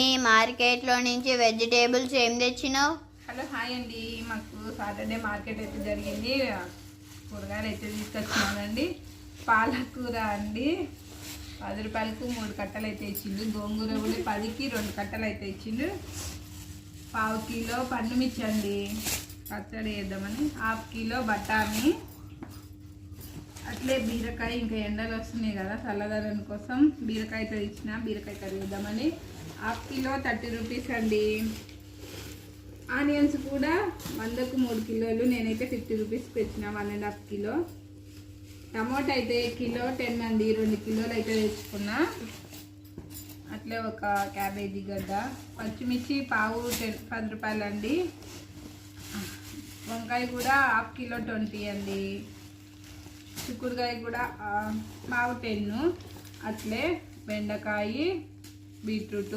Mummy మార్కెట్లో నుంచి vegetables ఏం తెచ్చినావు? హలో హాయ్ అండి. మాకు సాటర్డే మార్కెట్ అయితే జరిగింది. కూరగాయలు అయితే తీసుకొచ్చినానండి పాలకూర అండి. పది రూపాయలకు మూడు కట్టలు అయితే ఇచ్చిండు. గోంగూర కూడా పదికి రెండు కట్టలు అయితే ఇచ్చిండు. పావు కిలో పండుమిర్చి అండి. పచ్చడి వేద్దామని హాఫ్ కిలో బఠానీ. అట్లే బీరకాయ ఇంకా ఎండలు వస్తున్నాయి కదా చల్లదనం కోసం బీరకాయ తెచ్చిన ఇచ్చిన బీరకాయ కర్రీ వేద్దామని హాఫ్ కిలో థర్టీ రూపీస్ అండి. ఆనియన్స్ కూడా వందకు మూడు కిలోలు నేనైతే ఫిఫ్టీ రూపీస్కి తెచ్చిన one and half kilo. Tomato అయితే కిలో టెన్ అండి రెండు కిలోలు అయితే తెచ్చుకున్నా. అట్లే ఒక క్యాబేజీ గడ్డ పచ్చిమిర్చి పావు టెన్ పది రూపాయలు అండి వంకాయ కూడా హాఫ్ కిలో ట్వంటీ అండి. చిక్కుడుకాయ కూడా ఆ, పావు టెన్ అట్లే బెండకాయ బీట్రూట్